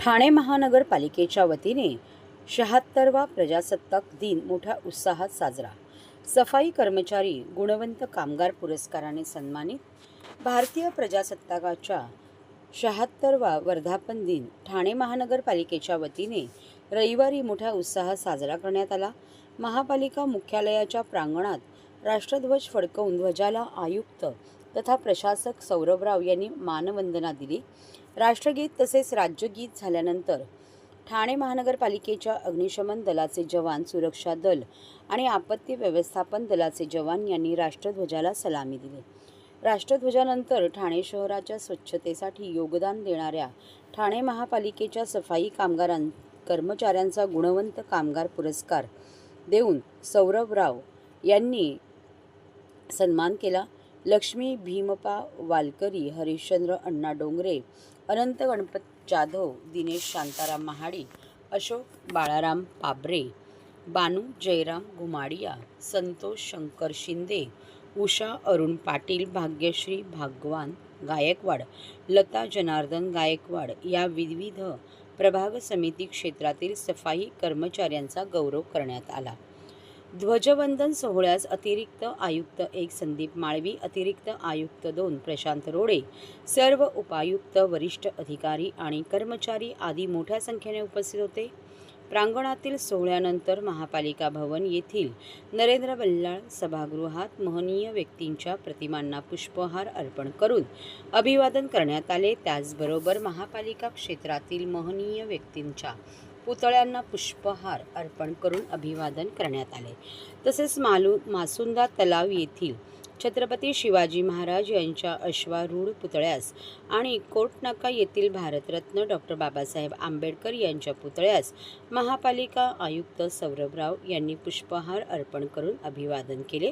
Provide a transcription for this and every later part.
ठाणे महानगरपालिकेच्या वतीने शहात्तरवा प्रजासत्ताक दिन मोठ्या उत्साहात साजरा. सफाई कर्मचारी गुणवंत कामगार पुरस्काराने सन्मानित. भारतीय प्रजासत्ताकाच्या शहात्तरवा वर्धापन दिन ठाणे महानगरपालिकेच्या वतीने रविवारी मोठ्या उत्साहात साजरा करण्यात आला. महापालिका मुख्यालयाच्या प्रांगणात राष्ट्रध्वज फडकवून ध्वजाला आयुक्त तथा प्रशासक सौरभराव यांनी मानवंदना दिली. राष्ट्रगीत तसेच राज्यगीत झाल्यानंतर ठाणे महानगरपालिकेच्या अग्निशमन दलाचे जवान सुरक्षा दल आणि आपत्ती व्यवस्थापन दलाचे जवान यांनी राष्ट्रध्वजाला सलामी दिली. राष्ट्रध्वजानंतर ठाणे शहराच्या स्वच्छतेसाठी योगदान देणाऱ्या ठाणे महापालिकेच्या सफाई कामगारां कर्मचाऱ्यांचा गुणवंत कामगार पुरस्कार देऊन सौरभराव यांनी सन्मान केला. लक्ष्मी भीमपा वालकरी हरिश्चंद्र अण्णा डोंगरे अनंत गणपत जाधव दिनेश शांताराम महाडी अशोक बाळाराम पाबरे बानू जयराम घुमाडिया संतोष शंकर शिंदे उषा अरुण पाटील भाग्यश्री भागवान गायकवाड लता जनार्दन गायकवाड या विविध प्रभाग समिती क्षेत्रातील सफाई कर्मचाऱ्यांचा गौरव करण्यात आला. ध्वजवंदन सोहळ्यास अतिरिक्त आयुक्त एक संदीप माळवी अतिरिक्त आयुक्त दोन प्रशांत रोडे सर्व उपायुक्त वरिष्ठ अधिकारी आणि कर्मचारी आदी मोठ्या संख्येने उपस्थित होते प्रांगणातील सोहळ्यानंतर महापालिका भवन येथील नरेंद्र बल्लाळ सभागृहात महनीय व्यक्तींच्या प्रतिमांना पुष्पहार अर्पण करून अभिवादन करण्यात आले त्याचबरोबर महापालिका क्षेत्रातील महनीय व्यक्तींच्या पुतळ्यांना पुष्पहार अर्पण करून अभिवादन करण्यात आले. तसेच मालू मासुंदा तलाव येथील छत्रपती शिवाजी महाराज यांच्या अश्वारूढ पुतळ्यास आणि कोटनाका येथील भारतरत्न डॉक्टर बाबासाहेब आंबेडकर यांच्या पुतळ्यास महापालिका आयुक्त सौरभराव यांनी पुष्पहार अर्पण करून अभिवादन केले.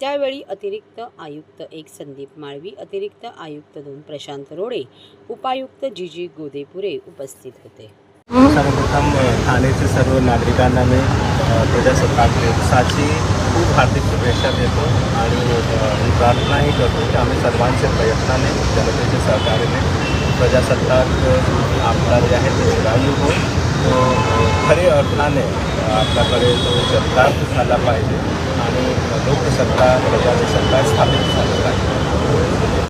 त्यावेळी अतिरिक्त आयुक्त एक संदीप माळवी अतिरिक्त आयुक्त दोन प्रशांत रोडे उपायुक्त जी जी गोदेपुरे उपस्थित होते. सर्वप्रथम अ, ठाणेचे सर्व नागरिकांना मी प्रजासत्ताक दिवसाची खूप हार्दिक शुभेच्छा देतो आणि ही प्रार्थनाही करतो की आम्ही सर्वांच्या प्रयत्नाने जनतेच्या सहकार्याने प्रजासत्ताक आपला जे आहे ते चिरायू हो तो खरे अर्थाने आपल्याकडे तो चरितार्थ झाला पाहिजे आणि लोकसत्ता प्रजासत्ता स्थापित झालं पाहिजे.